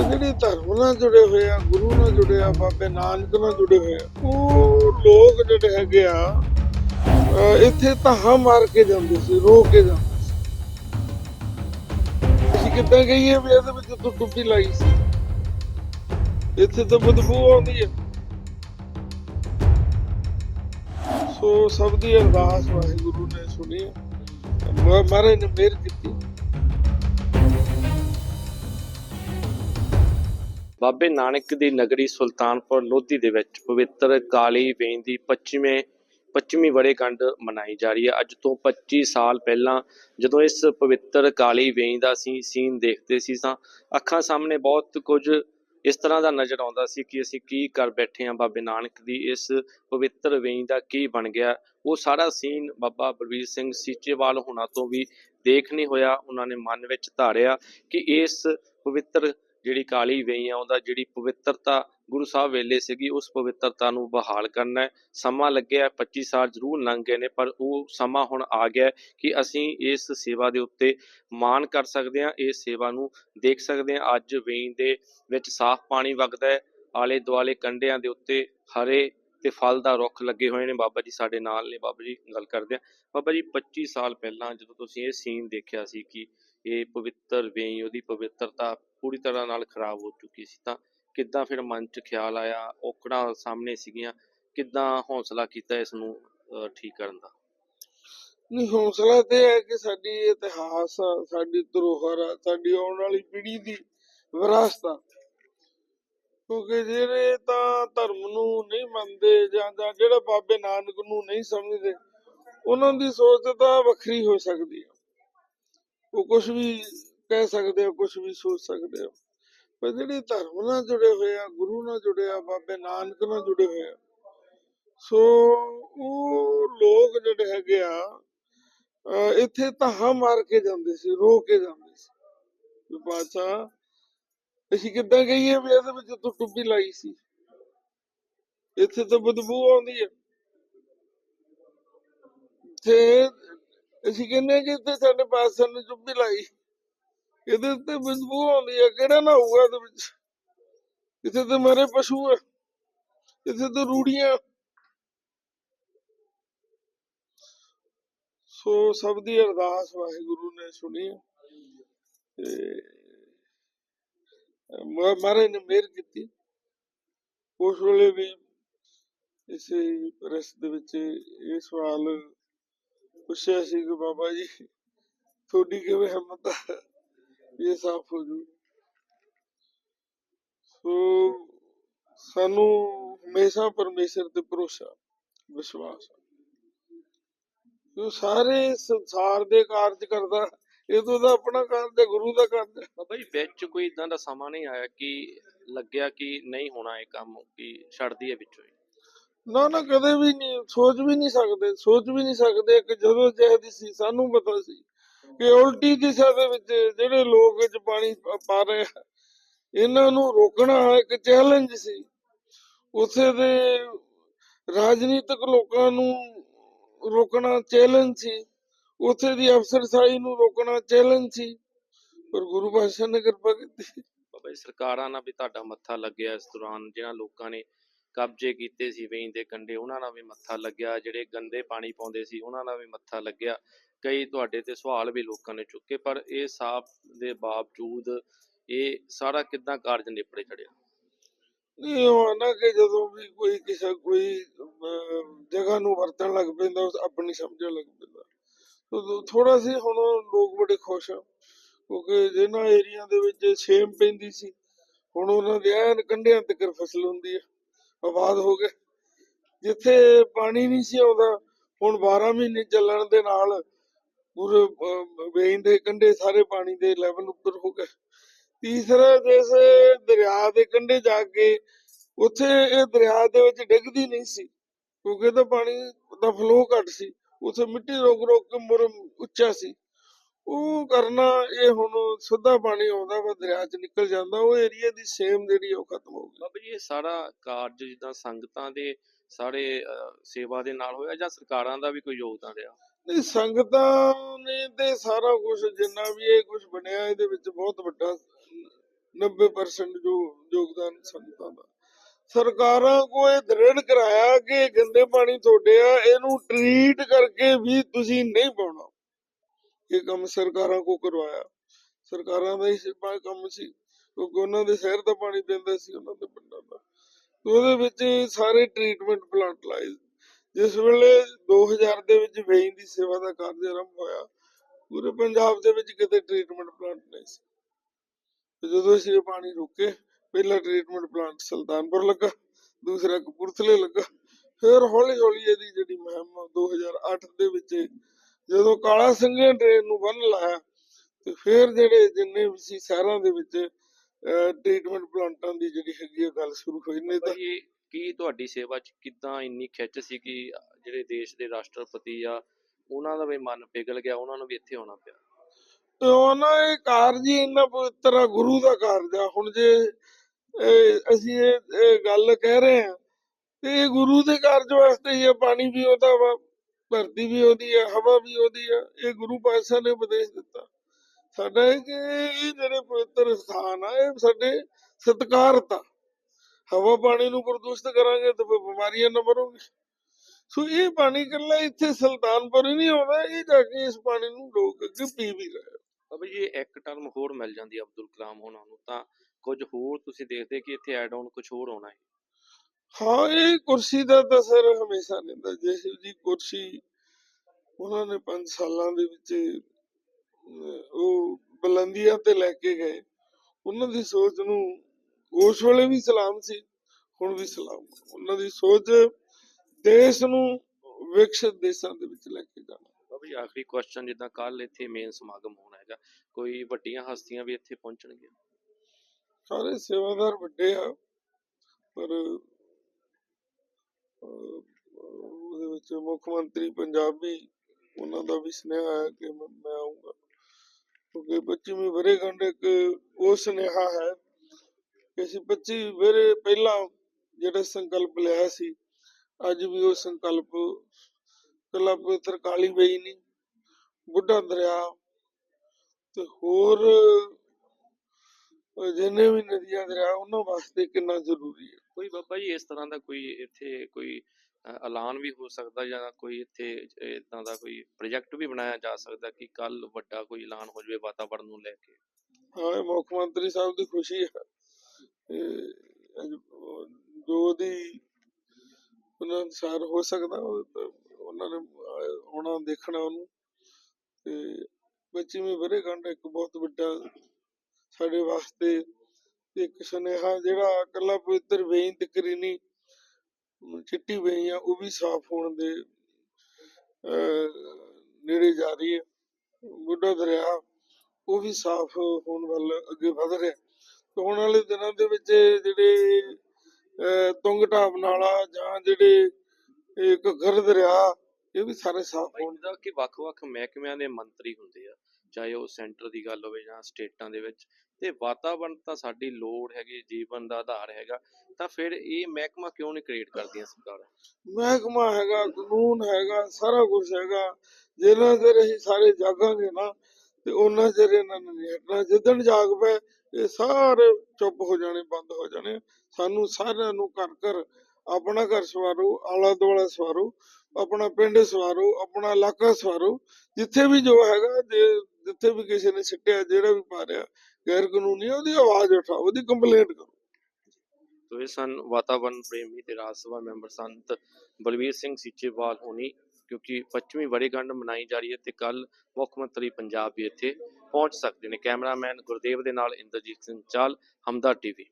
ਤੇ ਜਿਹੜੀ ਧਰਮ ਨਾਲ ਜੁੜੇ ਹੋਏ ਆ, ਗੁਰੂ ਨਾਲ ਜੁੜੇ ਆ, ਬਾਬੇ ਨਾਨਕ ਨਾਲ ਜੁੜੇ ਹੋਏ ਆ। ਉਹ ਲੋਕ ਜਿਹੜੇ ਹੈਗੇ ਆ ਇੱਥੇ ਧਾਹਾਂ ਮਾਰ ਕੇ ਜਾਂਦੇ ਸੀ, ਰੋ ਕੇ ਜਾਂਦੇ ਸੀ। ਅਸੀਂ ਕਿੱਦਾਂ ਕਹੀਏ ਵੀ ਇਹਦੇ ਵਿੱਚ ਤੂੰ ਡੁੱਬੀ ਲਾਈ ਸੀ? ਇੱਥੇ ਤਾਂ ਬਦਬੂ ਆਉਂਦੀ ਹੈ ਸੋ ਸਭ ਦੀ ਅਰਦਾਸ ਵਾਹਿਗੁਰੂ ਨੇ ਸੁਣੀ ਮਹਾਰਾਜ ਨੇ ਮਿਹਰ ਕੀਤੀ। ਬਾਬੇ ਨਾਨਕ ਦੀ ਨਗਰੀ ਸੁਲਤਾਨਪੁਰ ਲੋਧੀ ਦੇ ਵਿੱਚ ਪਵਿੱਤਰ ਕਾਲੀ ਵੇਈਂ ਦੀ 25ਵੇਂ 25ਵੀਂ ਵਰ੍ਹੇਗੰਢ ਮਨਾਈ ਜਾ ਰਹੀ ਹੈ। ਅੱਜ ਤੋਂ 25 ਸਾਲ ਪਹਿਲਾਂ ਜਦੋਂ ਇਸ ਪਵਿੱਤਰ ਕਾਲੀ ਵੇਈਂ ਦਾ ਅਸੀਂ ਸੀਨ ਦੇਖਦੇ ਸੀ ਤਾਂ ਅੱਖਾਂ ਸਾਹਮਣੇ ਬਹੁਤ ਕੁਝ ਇਸ ਤਰ੍ਹਾਂ ਦਾ ਨਜ਼ਰ ਆਉਂਦਾ ਸੀ ਕਿ ਅਸੀਂ ਕੀ ਕਰ ਬੈਠੇ ਹਾਂ ਬਾਬੇ ਨਾਨਕ ਦੀ, ਇਸ ਪਵਿੱਤਰ ਵੇਈਂ ਦਾ ਕੀ ਬਣ ਗਿਆ। ਉਹ ਸਾਰਾ ਸੀਨ ਬਾਬਾ ਬਲਵੀਰ ਸਿੰਘ ਸੀਚੇਵਾਲ ਹੁਣਾਂ ਤੋਂ ਵੀ ਦੇਖ ਨਹੀਂ ਹੋਇਆ। ਉਹਨਾਂ ਨੇ ਮਨ ਵਿੱਚ ਧਾਰਿਆ ਕਿ ਇਸ ਪਵਿੱਤਰ ਜਿਹੜੀ ਕਾਲੀ ਵੇਈਂ ਆ, ਉਹਦਾ ਜਿਹੜੀ ਪਵਿੱਤਰਤਾ ਗੁਰੂ ਸਾਹਿਬ ਵੇਲੇ ਸੀਗੀ, ਉਸ ਪਵਿੱਤਰਤਾ ਨੂੰ ਬਹਾਲ ਕਰਨਾ ਹੈ। ਸਮਾਂ ਲੱਗਿਆ 25 ਸਾਲ ਜ਼ਰੂਰ ਲੰਘ ਗਏ ਨੇ, ਪਰ ਉਹ ਸਮਾਂ ਹੁਣ ਆ ਗਿਆ ਕਿ ਅਸੀਂ ਇਸ ਸੇਵਾ ਦੇ ਉੱਤੇ ਮਾਣ ਕਰ ਸਕਦੇ ਹਾਂ, ਇਸ ਸੇਵਾ ਨੂੰ ਦੇਖ ਸਕਦੇ ਹਾਂ। ਅੱਜ ਵੇਈ ਦੇ ਵਿੱਚ ਸਾਫ਼ ਪਾਣੀ ਵਗਦਾ ਹੈ ਆਲੇ ਦੁਆਲੇ ਕੰਢਿਆਂ ਦੇ ਉੱਤੇ ਹਰੇ ਤੇ ਫਲ ਦਾ ਰੁੱਖ ਲੱਗੇ ਹੋਏ ਨੇ। ਬਾਬਾ ਜੀ ਸਾਡੇ ਨਾਲ ਨੇ, ਬਾਬਾ ਜੀ ਗੱਲ ਕਰਦੇ ਆ ਬਾਬਾ ਜੀ 25 ਸਾਲ ਪਹਿਲਾਂ ਜਦੋਂ ਤੁਸੀਂ ਇਹ ਸੀਨ ਦੇਖਿਆ ਸੀ ਕਿ ਇਹ ਪਵਿੱਤਰ ਵੇਈ, ਉਹਦੀ ਪਵਿੱਤਰਤਾ ਪੂਰੀ ਤਰ੍ਹਾਂ ਨਾਲ ਖਰਾਬ ਹੋ ਚੁੱਕੀ ਸੀ। ਤਾਂ ਕਿੱਦਾਂ ਫਿਰ ਮਨ 'ਚ ਖਿਆਲ ਆਇਆ, ਔਕੜਾਂ ਸਾਹਮਣੇ ਸੀਗੀਆਂ, ਕਿੱਦਾਂ ਹੌਸਲਾ ਕੀਤਾ ਇਸ ਨੂੰ ਠੀਕ ਕਰਨ ਦਾ? ਨਹੀਂ, ਹੌਸਲਾ ਤੇ ਹੈ ਕਿ ਸਾਡੀ ਇਤਿਹਾਸ ਆ, ਸਾਡੀ ਧਰੋਹਰ ਆ, ਸਾਡੀ ਆਉਣ ਵਾਲੀ ਪੀੜ੍ਹੀ ਦੀ ਵਿਰਾਸਤ ਆ। ਕਿਉਂਕਿ ਜਿਹੜੇ ਤਾਂ ਧਰਮ ਨੂੰ ਨਹੀਂ ਮੰਨਦੇ ਜਾਂ ਜਾਂ ਜਿਹੜੇ ਬਾਬੇ ਨਾਨਕ ਨੂੰ ਨਹੀਂ ਸਮਝਦੇ, ਉਹਨਾਂ ਦੀ ਸੋਚ ਤਾਂ ਵੱਖਰੀ ਹੋ ਸਕਦੀ ਆ। ਉਹ ਕੁਝ ਵੀ ਕਹਿ ਸਕਦੇ ਆ ਕੁਝ ਵੀ ਸੋਚ ਸਕਦੇ ਆ ਪਰ ਜਿਹੜੇ ਧਰਮ ਨਾਲ ਜੁੜੇ ਹੋਏ ਆ, ਗੁਰੂ ਨਾਲ ਜੁੜੇ ਆ, ਬਾਬੇ ਨਾਨਕ ਨਾਲ ਜੁੜੇ ਹੋਏ ਆ, ਸੋ ਉਹ ਲੋਕ ਜਿਹੜੇ ਹੈਗੇ ਆ, ਅਹ ਇੱਥੇ ਧਾਹਾਂ ਮਾਰ ਕੇ ਜਾਂਦੇ ਸੀ, ਰੋ ਕੇ ਜਾਂਦੇ ਸੀ। ਬਾਦਸ਼ਾਹ, ਅਸੀਂ ਕਿੱਦਾਂ ਕਹੀਏ ਵੀ ਇਹਦੇ ਵਿੱਚ ਤੂੰ ਟੁੱਬੀ ਲਾਈ ਸੀ। ਇੱਥੇ ਤਾਂ ਬਦਬੂ ਆਉਂਦੀ ਹੈ ਤੇ ਅਸੀਂ ਕਹਿੰਦੇ ਕਿ ਇੱਥੇ ਸਾਡੇ ਪਾਸਾ ਨੇ ਟੁੱਬੀ ਲਾਈ। ਇਹਦੇ ਉੱਤੇ ਬਦਬੂ ਆਉਂਦੀ ਹੈ ਕਿਹੜਾ ਨਾ ਹੋਊਗਾ ਇਹਦੇ ਵਿੱਚ। ਇੱਥੇ ਤੇ ਮਰੇ ਪਸ਼ੂ ਹੈ ਇੱਥੇ ਤਾਂ ਰੂੜੀਆਂ। ਸੋ ਸਭ ਦੀ ਅਰਦਾਸ ਵਾਹਿਗੁਰੂ ਨੇ ਸੁਣੀ ਤੇ ਮਹਾਰਾਜ ਨੇ ਮਿਹਰ ਕੀਤੀ। ਉਸ ਵੇਲੇ ਵੀ ਇਸੇ ਪ੍ਰੈਸ ਦੇ ਵਿੱਚ ਇਹ ਸਵਾਲ ਪੁੱਛਿਆ ਸੀ ਕਿ ਬਾਬਾ ਜੀ, ਤੁਹਾਡੀ ਕਿਵੇਂ ਹਿੰਮਤ ਆ? ਇਹ ਸਾਫ਼ ਹੋ ਜੂ ਸੋ ਸਾਨੂੰ ਹਮੇਸ਼ਾ ਪਰਮੇਸ਼ਰ ਤੇ ਭਰੋਸਾ ਵਿਸ਼ਵਾਸ। ਜੋ ਸਾਰੇ ਸੰਸਾਰ ਦੇ ਕਾਰਜ ਕਰਦਾ ਇਹ ਤੋਂ ਦਾ ਆਪਣਾ ਕਾਰਜ ਹੈ ਗੁਰੂ ਦਾ ਕਾਰਜ ਹੈ। ਬਾਬਾ ਜੀ ਵਿੱਚ ਕੋਈ ਇਦਾਂ ਦਾ ਸਮਾਂ ਨਹੀਂ ਆਇਆ ਕਿ ਲੱਗਿਆ ਕਿ ਨਹੀਂ ਹੋਣਾ ਇਹ ਕੰਮ ਕਿ ਛੱਡਦੀ ਹੈ ਵਿੱਚੋਂ ਹੀ। ਨਾ ਨਾ ਕਦੇ ਵੀ ਨਹੀਂ ਸੋਚ ਵੀ ਨਹੀਂ ਸਕਦੇ ਸੋਚ ਵੀ ਨਹੀਂ ਸਕਦੇ ਕਿ ਜਦੋਂ ਜਿਹਦੀ ਸੀ ਸਾਨੂੰ ਪਤਾ ਸੀ। ਕਿ ਉਲਟੀ ਦਿਸ਼ਾ ਦੇ ਵਿੱਚ ਜਿਹੜੇ ਲੋਕ ਵਿੱਚ ਪਾਣੀ ਪਾ- ਰਹੇ ਆ, ਇਹਨਾਂ ਨੂੰ ਰੋਕਣਾ ਇੱਕ ਚੈਲੰਜ ਸੀ। ਉਥੇ ਦੇ ਰਾਜਨੀਤਿਕ ਲੋਕਾਂ ਨੂੰ ਰੋਕਣਾ ਚੈਲੰਜ ਸੀ। ਉਥੇ ਦੀ ਅਫਸਰਸ਼ਾਹੀ ਨੂੰ ਰੋਕਣਾ ਚੈਲੰਜ ਸੀ। ਪਰ ਗੁਰੂ ਪਾਤਸ਼ਾਹ ਨੇ ਕਿਰਪਾ ਕੀਤੀ। ਬਾਬਾ ਜੀ, ਸਰਕਾਰਾਂ ਨਾਲ ਵੀ ਤੁਹਾਡਾ ਮੱਥਾ ਲੱਗਿਆ ਇਸ ਦੌਰਾਨ ਜਿਹੜਾ ਲੋਕਾਂ ਨੇ ਕਬਜ਼ੇ ਕੀਤੇ ਸੀ ਵੇਈਂ ਦੇ ਕੰਢੇ, ਉਹਨਾਂ ਨਾਲ ਵੀ ਮੱਥਾ ਲੱਗਿਆ, ਜਿਹੜੇ ਗੰਦੇ ਪਾਣੀ ਪਾਉਂਦੇ ਸੀ, ਉਹਨਾਂ ਨਾਲ ਵੀ ਮੱਥਾ ਲੱਗਿਆ। ਕਈ ਤੁਹਾਡੇ ਤੇ ਸਵਾਲ ਵੀ ਲੋਕਾਂ ਨੇ ਚੁੱਕੇ, ਪਰ ਇਹ ਸਾਫ਼ ਦੇ ਬਾਵਜੂਦ ਇਹ ਸਾਰਾ ਕਿੱਦਾਂ ਕਾਰਜ ਨਿਪੜੇ ਚੜਿਆ? ਨਹੀਂ ਉਹ ਨਾ ਕਿ ਜਦੋਂ ਵੀ ਕੋਈ ਕਿਸੇ, ਕੋਈ ਜਗ੍ਹਾ ਨੂੰ ਵਰਤਣ ਲੱਗ ਪੈਂਦਾ ਉਸ ਆਪਣੀ ਸਮਝਣ ਲੱਗ ਪੈਂਦਾ। ਥੋੜਾ ਸੀ, ਹੁਣ ਲੋਕ ਬੜੇ ਖੁਸ਼ ਆ, ਕਿਉਂਕਿ ਜਿਹਨਾਂ ਏਰੀਆ ਦੇ ਵਿੱਚ ਸੇਮ ਪੈਂਦੀ ਸੀ, ਹੁਣ ਉਹਨਾਂ ਦੇ ਐਨ ਕੰਢਿਆਂ ਤੱਕ ਫਸਲ ਹੁੰਦੀ ਆ। ਆਬਾਦ ਹੋ ਗਏ। ਜਿੱਥੇ ਪਾਣੀ ਨਹੀਂ ਸੀ ਆਉਂਦਾ ਹੁਣ 12 ਮਹੀਨੇ ਚੱਲਣ ਦੇ ਨਾਲ ਪੂਰੇ ਅਹ, ਦੇ ਕੰਢੇ ਸਾਰੇ ਪਾਣੀ ਦੇ ਲੈਵਲ ਉੱਪਰ ਹੋ ਗਏ। ਤੀਸਰਾ ਜਿਸ ਦਰਿਆ ਦੇ ਕੰਢੇ ਜਾ ਕੇ ਉੱਥੇ ਇਹ ਦਰਿਆ ਦੇ ਵਿੱਚ ਡਿੱਗਦੀ ਨਹੀਂ ਸੀ ਕਿਉਂਕਿ ਤਾਂ ਪਾਣੀ ਦਾ ਫਲੋ ਘੱਟ ਸੀ। ਉੱਥੇ ਮਿੱਟੀ ਰੋਕ ਰੋਕ ਕੇ ਮੁਰ ਉੱਚਾ ਸੀ। ਉਹ ਕਰਨਾ ਇਹ ਹੁਣ ਸਿੱਧਾ ਪਾਣੀ ਆਉਂਦਾ ਵਾ ਦਰਿਆ 'ਚ ਨਿਕਲ ਜਾਂਦਾ ਉਹ ਏਰੀਆ ਦੀ ਸੇਮ ਜਿਹੜੀ ਉਹ ਖਤਮ ਹੋ ਗਈ। ਬਾਬਾ ਜੀ ਇਹ ਸਾਰਾ ਕਾਰਜ ਜਿੱਦਾਂ ਸੰਗਤਾਂ ਦੇ ਸਾਰੇ ਸੇਵਾ ਦੇ ਨਾਲ ਹੋਇਆ ਜਾਂ ਸਰਕਾਰਾਂ ਦਾ ਵੀ ਕੋਈ ਯੋਗਦਾਨ ਰਿਹਾ? ਨਹੀਂ ਸੰਗਤਾਂ ਨੇ ਤੇ ਸਾਰਾ ਕੁਝ ਜਿੰਨਾ ਵੀ ਇਹ ਕੁਝ ਬਣਿਆ ਇਹਦੇ ਵਿੱਚ ਬਹੁਤ ਵੱਡਾ 90% ਜੋ ਯੋਗਦਾਨ ਸੰਗਤਾਂ ਦਾ। ਸਰਕਾਰਾਂ ਕੋ ਇਹ ਦ੍ਰਿੜ ਕਰਾਇਆ ਕਿ ਗੰਦੇ ਪਾਣੀ ਤੁਹਾਡੇ ਆ ਇਹਨੂੰ ਟ੍ਰੀਟ ਕਰਕੇ ਵੀ ਤੁਸੀਂ ਨਹੀਂ ਪਾਉਣਾ। ਇਹ ਕੰਮ ਸਰਕਾਰਾਂ ਕੋ ਕਰਵਾਇਆ। ਸਰਕਾਰਾਂ ਦਾ ਹੀ ਸੀ- ਕੰਮ ਸੀ, ਕਿਉਂਕਿ ਉਹਨਾਂ ਦੇ ਸ਼ਹਿਰ ਦਾ ਪਾਣੀ ਪੈਂਦਾ ਸੀ ਉਹਨਾਂ ਦੇ ਪਿੰਡਾਂ ਦਾ। ਉਹਦੇ ਵਿੱਚ ਸਾਰੇ ਟ੍ਰੀਟਮੈਂਟ ਪਲਾਂਟ ਲਾਏ। ਜਿਸ ਵੇਲੇ 2000 ਦੇ ਵਿੱਚ ਵੇਈਂ ਦੀ ਸੇਵਾ ਦਾ ਕਾਰਜ ਆਰੰਭ ਹੋਇਆ, ਪੂਰੇ ਪੰਜਾਬ ਦੇ ਵਿੱਚ ਕਿਤੇ ਟ੍ਰੀਟਮੈਂਟ ਪਲਾਂਟ ਨਹੀਂ ਸੀ। ਜਦੋਂ ਅਸੀਂ ਇਹ ਪਾਣੀ ਰੋਕੇ, ਪਹਿਲਾ ਟ੍ਰੀਟਮੈਂਟ ਪਲਾਂਟ ਸੁਲਤਾਨਪੁਰ ਲੱਗਾ, ਦੂਸਰਾ ਕਪੂਰਥਲੇ ਲੱਗਾ, ਫਿਰ ਹੌਲੀ ਹੌਲੀ ਇਹਦੀ ਜਿਹੜੀ ਮੁਹਿੰਮ 2008 ਦੇ ਵਿੱਚ ਜਦੋਂ ਕਾਲਾ ਸਿੰਘਿਆ ਟ੍ਰੇਨ ਨੂੰ ਬੰਨ ਲਾਇਆ ਤੇ ਫਿਰ ਜਿਹੜੇ ਜਿੰਨੇ ਵੀ ਸੀ ਸ਼ਹਿਰਾਂ ਦੇ ਵਿੱਚ ਟ੍ਰੀਟਮੈਂਟ ਪਲਾਂਟਾਂ ਦੀ ਜਿਹੜੀ ਹੈਗੀ ਆ ਗੱਲ ਸ਼ੁਰੂ ਹੋਈ ਨਹੀਂ ਤਾਂ ਕੀ ਤੁਹਾਡੀ ਸੇਵਾ 'ਚ ਕਿੱਦਾਂ ਇੰਨੀ ਖਿੱਚ ਸੀ ਕਿ ਜਿਹੜੇ ਦੇਸ਼ ਦੇ ਰਾਸ਼ਟਰਪਤੀ ਆ ਉਹਨਾਂ ਦਾ ਵੀ ਮਨ ਪਿਘਲ ਗਿਆ ਉਹਨਾਂ ਨੂੰ ਵੀ ਇੱਥੇ ਆਉਣਾ ਪਿਆ? ਤੇ ਉਹਨਾਂ ਇਹ ਕਾਰਜ ਹੀ ਇੰਨਾ ਪਵਿੱਤਰ ਆ ਗੁਰੂ ਦਾ ਕਾਰਜ ਆ ਹੁਣ ਜੇ ਇਹ ਅਸੀਂ ਇਹ ਇਹ ਗੱਲ ਕਹਿ ਰਹੇ ਆ ਤੇ ਇਹ ਗੁਰੂ ਦੇ ਕਾਰਜ ਵਾਸਤੇ ਹੀ ਆ ਪਾਣੀ ਵੀ ਉਹਦਾ ਵਾ। ਧਰਤੀ ਵੀ ਉਹਦੀ ਆ ਹਵਾ ਵੀ ਉਹਦੀ ਆ ਇਹ ਗੁਰੂ ਪਾਤਸ਼ਾਹ ਨੇ ਉਪਦੇਸ਼ ਦਿੱਤਾ। ਸਾਡਾ ਇਹ ਕਿ ਇਹ ਜਿਹੜੇ ਪਵਿੱਤਰ ਸਥਾਨ ਆ, ਇਹ ਸਾਡੇ ਸਤਿਕਾਰਤ ਹਵਾ ਪਾਣੀ ਨੂੰ ਪ੍ਰਦੂਸ਼ਿਤ ਕਰਾਂਗੇ ਤਾਂ ਬਿਮਾਰੀਆਂ ਨਾ ਮਰੋਗੇ। ਸੋ ਇਹ ਪਾਣੀ ਇਕੱਲਾ ਇੱਥੇ ਸੁਲਤਾਨਪੁਰ ਹੀ ਨਹੀਂ ਆਉਂਦਾ, ਇਹ ਜਾ ਕੇ ਇਸ ਪਾਣੀ ਨੂੰ ਲੋਕ ਅੱਗੇ ਪੀ ਵੀ ਰਹੇ ਬਾਬਾ ਜੀ ਇੱਕ ਟਰਮ ਹੋਰ ਮਿਲ ਜਾਂਦੀ ਅਬਦੁਲ ਕਲਾਮ ਹੋਣਾ ਨੂੰ, ਤਾਂ ਕੁਝ ਹੋਰ ਤੁਸੀਂ ਦੇਖਦੇ ਕਿ ਇੱਥੇ ਐਡ ਆਨ ਕੁਝ ਹੋਰ ਆਉਣਾ ਹੈ। ਹਾਂ ਇਹ ਕੁਰਸੀ ਦਾ ਤਾਂ ਸਰ ਹਮੇਸ਼ਾ ਰਹਿੰਦਾ ਜਿਹੋ ਜੀ ਕੁਰਸੀ ਉਹਨਾਂ ਨੇ 5 ਸਾਲਾਂ ਦੇ ਵਿੱਚ ਉਹ ਬੁਲੰਦੀਆਂ ਤੇ ਲੈ ਕੇ ਗਏ। ਉਹਨਾਂ ਦੀ ਸੋਚ ਨੂੰ ਉਸ ਵੇਲੇ ਵੀ ਸਲਾਮ ਸੀ ਹੁਣ ਵੀ ਸਲਾਮ। ਉਹਨਾਂ ਦੀ ਸੋਚ ਦੇਸ਼ ਨੂੰ ਵਿਕਸਿਤ ਦੇਸ਼ਾਂ ਦੇ ਵਿੱਚ ਲੈ ਕੇ ਜਾਣਾ। ਜੀ ਆਖਰੀ ਕੁਐਸਚਨ ਜਿੱਦਾਂ ਕੱਲ ਇੱਥੇ ਮੇਨ ਸਮਾਗਮ ਹੋਣਾ ਹੈਗਾ ਕੋਈ ਵੱਡੀਆਂ ਹਸਤੀਆਂ ਵੀ ਇੱਥੇ ਪਹੁੰਚਣਗੀਆਂ? ਸਾਰੇ ਸੇਵਾਦਾਰ ਵੱਡੇ ਆ ਪਰ ਉਹਦੇ ਵਿੱਚ ਮੁੱਖ ਮੰਤਰੀ ਪੰਜਾਬ ਵੀ ਉਹਨਾਂ ਦਾ ਵੀ ਸੁਨੇਹਾ ਹੈ ਕਿ ਮੈਂ ਆਉਂਗਾ ਕਿਉਂਕਿ 25ਵੀਂ ਵਰ੍ਹੇਗੰਢ ਇੱਕ ਉਹ ਸੁਨੇਹਾ ਹੈ ਕਿ ਅਸੀਂ 25 ਵਰ੍ਹੇ ਪਹਿਲਾਂ ਜਿਹੜਾ ਸੰਕਲਪ ਲਿਆ ਸੀ, ਅੱਜ ਵੀ ਉਹ ਸੰਕਲਪ ਕੱਲਾ ਪਵਿੱਤਰ ਕਾਲੀ ਬਈ ਨਹੀਂ, ਬੁੱਢਾ ਦਰਿਆ ਤੇ ਹੋਰ ਜਿੰਨੇ ਵੀ ਨਦੀਆਂ ਦਰਿਆ ਉਹਨਾਂ ਵਾਸਤੇ ਕਿੰਨਾ ਜ਼ਰੂਰੀ ਹੈ? ਕੋਈ ਬਾਬਾ ਜੀ ਇਸ ਤਰ੍ਹਾਂ ਦਾ ਕੋਈ ਇੱਥੇ ਕੋਈ ਐਲਾਨ ਵੀ ਹੋ ਸਕਦਾ ਜਾਂ ਕੋਈ ਇੱਥੇ ਇਦਾਂ ਦਾ ਕੋਈ ਪ੍ਰੋਜੈਕਟ ਵੀ ਬਣਾਇਆ ਜਾ ਸਕਦਾ ਕਿ ਕੱਲ ਵੱਡਾ ਕੋਈ ਐਲਾਨ ਹੋ ਜਾਵੇ ਵਾਤਾਵਰਣ ਨੂੰ ਲੈ ਕੇ? ਹਾਂ ਮੁੱਖ ਮੰਤਰੀ ਸਾਹਿਬ ਦੀ ਖੁਸ਼ੀ ਹੈ। ਜੋ ਉਹਦੀ ਉਹਨਾਂ ਅਨੁਸਾਰ ਹੋ ਸਕਦਾ ਉਹਨਾਂ ਨੇ ਆਉਣਾ ਦੇਖਣਾ ਉਹਨੂੰ। ਤੇ 25ਵੀਂ ਵਰ੍ਹੇਗੰਢ ਇੱਕ ਬਹੁਤ ਵੱਡਾ ਸਾਡੇ ਵਾਸਤੇ ਇੱਕ ਸੁਨੇਹਾ ਜਿਹੜਾ ਇਕੱਲਾ ਪਵਿੱਤਰ ਵੇਈਂ ਤਕਰੀ ਨਹੀਂ ਚਿੱਟੀ ਵੇਈਂ ਆ, ਉਹ ਵੀ ਸਾਫ਼ ਹੋਣ ਦੇ ਨੇੜੇ ਜਾ ਰਹੀ ਹੈ। ਬੁੱਢਾ ਦਰਿਆ, ਉਹ ਵੀ ਸਾਫ਼ ਹੋਣ ਵੱਲ ਅੱਗੇ ਵਧ ਰਿਹਾ। ਤੇ ਆਉਣ ਵਾਲੇ ਦਿਨਾਂ ਦੇ ਵਿੱਚ ਜਿਹੜੇ ਤੁੰਗ ਢਾਬ ਨਾਲਾ ਜਾਂ ਜਿਹੜੇ ਇਹ ਘੱਗਰ ਦਰਿਆ, ਇਹ ਵੀ ਸਾਰੇ ਸਾਫ਼ ਹੋਣ। ਜਿੱਦਾਂ ਕਿ ਵੱਖ-ਵੱਖ ਮਹਿਕਮਿਆਂ ਦੇ ਮੰਤਰੀ ਹੁੰਦੇ ਆ ਚਾਹੇ ਉਹ ਸੈਂਟਰ ਦੀ ਗੱਲ ਹੋਵੇ ਜਾਂ ਸਟੇਟਾਂ ਦੇ ਵਿੱਚ, ਤੇ ਵਾਤਾਵਰਣ ਤਾਂ ਸਾਡੀ ਲੋੜ ਹੈਗੀ, ਜੀਵਨ ਦਾ ਆਧਾਰ ਹੈਗਾ, ਤਾਂ ਫਿਰ ਇਹ ਮਹਿਕਮਾ ਕਿਉਂ ਨਹੀਂ ਕ੍ਰੀਏਟ ਕਰਦੀਆਂ ਸਰਕਾਰਾਂ? ਮਹਿਕਮਾ ਹੈਗਾ, ਕਾਨੂੰਨ ਹੈਗਾ, ਸਾਰਾ ਕੁਝ ਹੈਗਾ, ਜਿੰਨਾ ਚਿਰ ਅਸੀਂ ਸਾਰੇ ਜਾਗਾਂਗੇ ਨਾ, ਤੇ ਉਹਨਾਂ ਚਿਰ ਇਹਨਾਂ ਨੇ ਨਹੀਂ ਹਟਣਾ, ਜਿੱਦਣ ਜਾਗ ਪਏ, ਇਹ ਸਾਰੇ ਚੁੱਪ ਹੋ ਜਾਣੇ, ਬੰਦ ਹੋ ਜਾਣੇ, ਸਾਨੂੰ ਸਾਰਿਆਂ ਨੂੰ ਘਰ ਘਰ ਆਪਣਾ ਘਰ ਸਵਾਰੋ ਆਲਾ ਦੁਆਲਾ ਸਵਾਰੋ, ਆਪਣਾ ਪਿੰਡ ਸਵਾਰੋ, ਆਪਣਾ ਇਲਾਕਾ ਸਵਾਰੋ, ਜਿੱਥੇ ਵੀ ਜੋ ਹੈਗਾ ਜਿੱਥੇ ਵੀ ਕਿਸੇ ਨੇ ਸਿੱਟਿਆ, ਜਿਹੜਾ ਵੀ ਪਾ ਰਿਹਾ ਗੈਰ ਕਾਨੂੰਨੀ ਉਹਦੀ ਆਵਾਜ਼ ਉਠਾਓ, ਉਹਦੀ ਕੰਪਲੇਂਟ ਕਰੋ। ਤੋ ਇਹ ਸਨ ਵਾਤਾਵਰਣ ਪ੍ਰੇਮੀ ਤੇ ਰਾਜ ਸਭਾ ਮੈਂਬਰ ਸੰਤ ਬਲਵੀਰ ਸਿੰਘ ਸੀਚੇਵਾਲ ਹੋਣੀ, ਕਿਉਂਕਿ 25ਵੀਂ ਵਰ੍ਹੇਗੰਢ ਮਨਾਈ ਜਾ ਰਹੀ ਹੈ ਤੇ ਕੱਲ ਮੁੱਖ ਮੰਤਰੀ ਪੰਜਾਬ ਵੀ ਇੱਥੇ ਪਹੁੰਚ ਸਕਦੇ ਨੇ। ਕੈਮਰਾਮੈਨ ਗੁਰਦੇਵ ਦੇ ਨਾਲ ਇੰਦਰਜੀਤ ਸਿੰਘ ਚਾਲ, ਹਮਦਾ ਟੀਵੀ।